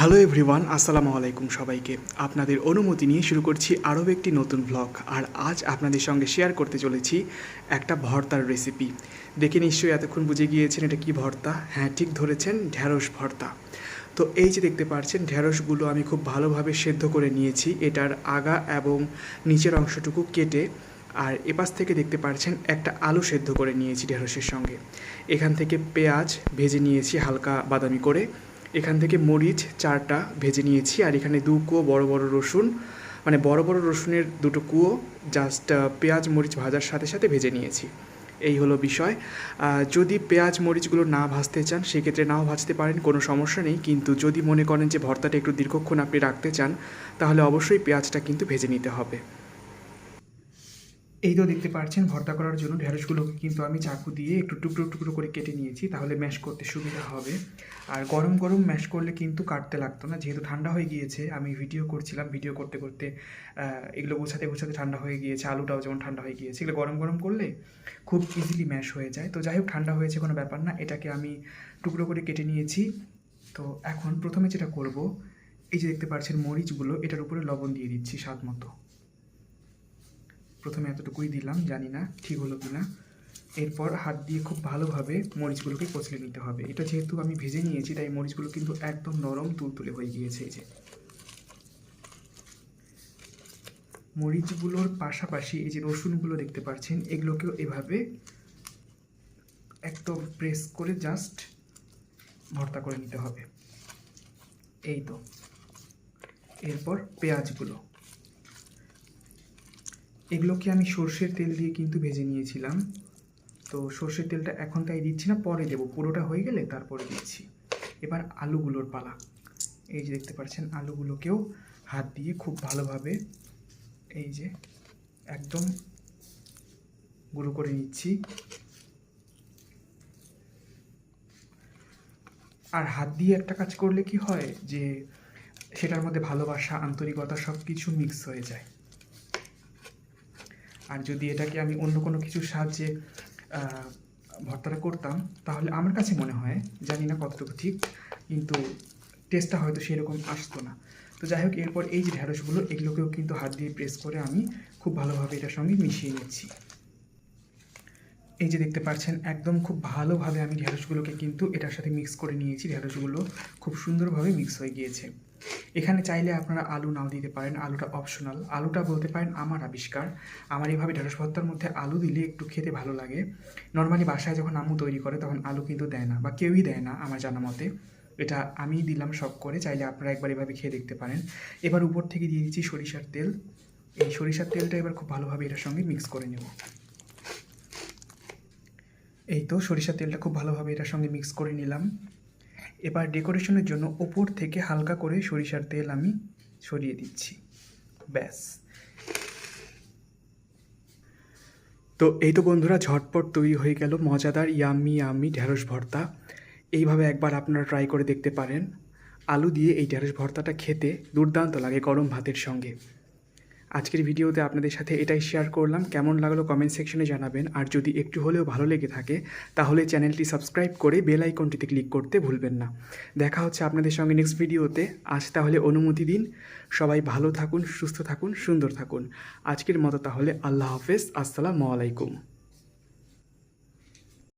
Hello everyone আসসালামু আলাইকুম সবাইকে। আপনাদের অনুমতি নিয়ে শুরু করছি আরও একটি নতুন ব্লগ আর আজ আপনাদের সঙ্গে শেয়ার করতে চলেছি একটা ভর্তার রেসিপি দেখে নিশ্চয়ই এতক্ষণ বুঝে গিয়েছেন এটা কি ভর্তা? হ্যাঁ ঠিক ধরেছেন ঢ্যাঁড়স ভর্তা। তো এই যে দেখতে পাচ্ছেন ঢ্যাঁড়সগুলো আমি খুব ভালোভাবে সেদ্ধ করে নিয়েছি। এটার আগা এবং নিচের অংশটুকু কেটে আর এপাশ থেকে দেখতে পাচ্ছেন একটা আলু সেদ্ধ করে নিয়েছি ঢেঁড়সের সঙ্গে। এখান থেকে পেঁয়াজ ভেজে নিয়েছি হালকা বাদামি করে। এখান থেকে মরিচ চারটা ভেজে নিয়েছি, আর এখানে দু কুয়ো বড় বড় রসুন। মানে বড় বড় রসুনের দুটো কুয়ো জাস্ট পেঁয়াজ মরিচ ভাজার সাথে সাথে ভেজে নিয়েছি। এই হলো বিষয়। যদি পেঁয়াজ মরিচগুলো না ভাজতে চান, সেক্ষেত্রে নাও ভাজতে পারেন, কোনো সমস্যা নেই। কিন্তু যদি মনে করেন যে ভর্তাটা একটু দীর্ঘক্ষণ আপনি রাখতে চান, তাহলে অবশ্যই পেঁয়াজটা কিন্তু ভেজে নিতে হবে। এই তো দেখতে পাচ্ছেন ভর্তা করার জন্য ঢেঁড়সগুলোকে কিন্তু আমি চাকু দিয়ে একটু টুকরো টুকরো করে কেটে নিয়েছি, তাহলে ম্যাশ করতে সুবিধা হবে। আর গরম গরম ম্যাশ করলে কিন্তু কাটতে লাগতো না, যেহেতু ঠান্ডা হয়ে গিয়েছে, আমি ভিডিও করছিলাম, ভিডিও করতে করতে এগুলো গোছাতে গোছাতে ঠান্ডা হয়ে গিয়েছে, আলুটাও যেমন ঠান্ডা হয়ে গিয়েছে, এগুলো গরম গরম করলে খুব ইজিলি ম্যাশ হয়ে যায়। তো যাই হোক ঠান্ডা হয়েছে কোনো ব্যাপার না, এটাকে আমি টুকরো করে কেটে নিয়েছি। তো এখন প্রথমে যেটা করব, এই যে দেখতে পাচ্ছেন মরিচগুলো, এটার উপরে লবণ দিয়ে দিচ্ছি স্বাদ মতো। প্রথমে এতটুকুই দিলাম, জানি না ঠিক হলো কি না এরপর হাত দিয়ে খুব ভালোভাবে মরিচগুলোকে কচলে নিতে হবে। এটা যেহেতু আমি ভেজে নিয়েছি, তাই মরিচগুলো কিন্তু একদম নরম তুলতুলে হয়ে গিয়েছে যে। মরিচগুলোর পাশাপাশি এই যে রসুনগুলো দেখতে পাচ্ছেন, এগুলোকেও এভাবে একদম প্রেস করে জাস্ট ভর্তা করে নিতে হবে। এই তো। এরপর পেঁয়াজগুলো। এগুলোকে আমি সর্ষের তেল দিয়ে কিন্তু ভেজে নিয়েছিলাম। তো সর্ষের তেলটা এখন তাই দিচ্ছি না, পরে দেবো। পুরোটা হয়ে গেলে তারপরে দিচ্ছি। এবার আলুগুলোর পালা। এই যে দেখতে পাচ্ছেন, আলুগুলোকেও হাত দিয়ে খুব ভালোভাবে এই যে একদম গুঁড়ো করে নিচ্ছি। আর হাত দিয়ে একটা কাজ করলে কি হয় যে, সেটার মধ্যে ভালোবাসা, আন্তরিকতা সব কিছু মিক্স হয়ে যায়। আর যদি এটাকে আমি অন্য কোনো কিছুর সাহায্যে ভর্তাটা করতাম, তাহলে আমার কাছে মনে হয়, জানি না কতটুকু ঠিক, কিন্তু টেস্টটা হয়তো সেরকম আসতো না। তো যাই হোক, এরপর এই যে ঢ্যাঁড়সগুলো এগুলোকেও কিন্তু হাত দিয়ে প্রেস করে আমি খুব ভালোভাবে এটার সঙ্গে মিশিয়ে নিচ্ছি। এই যে দেখতে পাচ্ছেন, একদম খুব ভালোভাবে আমি ঢ্যাঁড়সগুলোকে কিন্তু এটার সাথে মিক্স করে নিয়েছি। ঢ্যাঁড়সগুলো খুব সুন্দরভাবে মিক্স হয়ে গিয়েছে। এখানে চাইলে আপনারা আলু নাও দিতে পারেন, আলুটা অপশনাল আলুটা বলতে পারেন আমার আবিষ্কার। আমার এইভাবে ঢেঁড়স ভর্তার মধ্যে আলু দিলে একটু খেতে ভালো লাগে। নর্মালি বাসায় যখন আম্মু তৈরি করে, তখন আলু কিন্তু দেয় না বা কেউই দেয় না আমার জানা মতে। এটা আমি দিলাম সব করে, চাইলে আপনারা একবার এভাবে খেয়ে দেখতে পারেন। এবার উপর থেকে দিয়ে দিচ্ছি সরিষার তেল। এই সরিষার তেলটা এবার খুব ভালোভাবে এটার সঙ্গে মিক্স করে নেব। এই তো সরিষার তেলটা খুব ভালোভাবে এটার সঙ্গে মিক্স করে নিলাম। এবার ডেকোরেশনের জন্য ওপর থেকে হালকা করে সরিষার তেল আমি সরিয়ে দিচ্ছি। ব্যাস। তো এই তো বন্ধুরা, ঝটপট তৈরি হয়ে গেল মজাদার ইয়ামি ইয়াম্মি ঢ্যাঁড়স ভর্তা। এইভাবে একবার আপনারা ট্রাই করে দেখতে পারেন। আলু দিয়ে এই ঢ্যাঁড়স ভর্তাটা খেতে দুর্দান্ত লাগে গরম ভাতের সঙ্গে। আজকের ভিডিওতে আপনাদের সাথে এটাই শেয়ার করলাম। কেমন লাগল কমেন্ট সেকশনে জানাবেন। আর যদি একটু হলেও ভালো লেগে থাকে, তাহলে চ্যানেলটি সাবস্ক্রাইব করে বেল আইকনটিতে ক্লিক করতে ভুলবেন না। দেখা হচ্ছে আপনাদের সঙ্গে নেক্সট ভিডিওতে। আজ তাহলে অনুমতি দিন। সবাই ভালো থাকুন, সুস্থ থাকুন, সুন্দর থাকুন। আজকের মতো তাহলে আল্লাহ হাফেজ। আসসালামু আলাইকুম।